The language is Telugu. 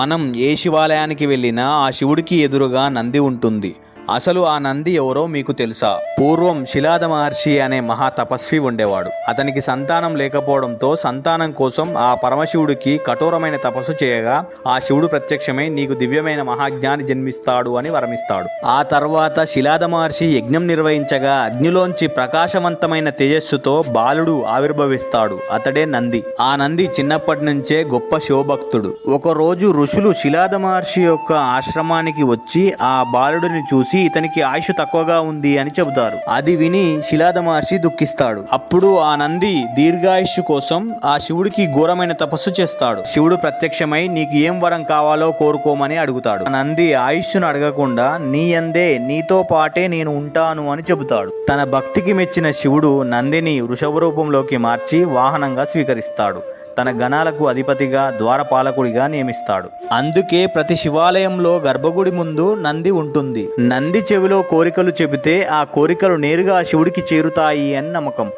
మనం ఏ శివాలయానికి వెళ్ళినా ఆ శివుడికి ఎదురుగా నంది ఉంటుంది. అసలు ఆ నంది ఎవరో మీకు తెలుసా? పూర్వం శిలాద మహర్షి అనే మహా తపస్వి ఉండేవాడు. అతనికి సంతానం లేకపోవడంతో సంతానం కోసం ఆ పరమశివుడికి కఠోరమైన తపస్సు చేయగా ఆ శివుడు ప్రత్యక్షమై నీకు దివ్యమైన మహాజ్ఞాని జన్మిస్తాడు అని వరమిస్తాడు. ఆ తర్వాత శిలాద మహర్షి యజ్ఞం నిర్వహించగా అగ్నిలోంచి ప్రకాశవంతమైన తేజస్సుతో బాలుడు ఆవిర్భవిస్తాడు. అతడే నంది. ఆ నంది చిన్నప్పటి నుంచే గొప్ప శివభక్తుడు. ఒక రోజు ఋషులు శిలాద మహర్షి యొక్క ఆశ్రమానికి వచ్చి ఆ బాలుడిని చూసి ఇతనికి ఆయుష్ తక్కువగా ఉంది అని చెబుతారు. అది విని శిలాద మహర్షి దుఃఖిస్తాడు. అప్పుడు ఆ నంది దీర్ఘాయుష్ కోసం ఆ శివుడికి ఘోరమైన తపస్సు చేస్తాడు. శివుడు ప్రత్యక్షమై నీకు ఏం వరం కావాలో కోరుకోమని అడుగుతాడు. ఆ నంది ఆయుష్ను అడగకుండా నీ అందే నీతో పాటే నేను ఉంటాను అని చెబుతాడు. తన భక్తికి మెచ్చిన శివుడు నందిని వృషభ రూపంలోకి మార్చి వాహనంగా స్వీకరిస్తాడు. తన గణాలకు అధిపతిగా ద్వారపాలకుడిగా నియమిస్తాడు. అందుకే ప్రతి శివాలయంలో గర్భగుడి ముందు నంది ఉంటుంది. నంది చెవిలో కోరికలు చెబితే ఆ కోరికలు నేరుగా శివుడికి చేరుతాయి అని నమ్మకం.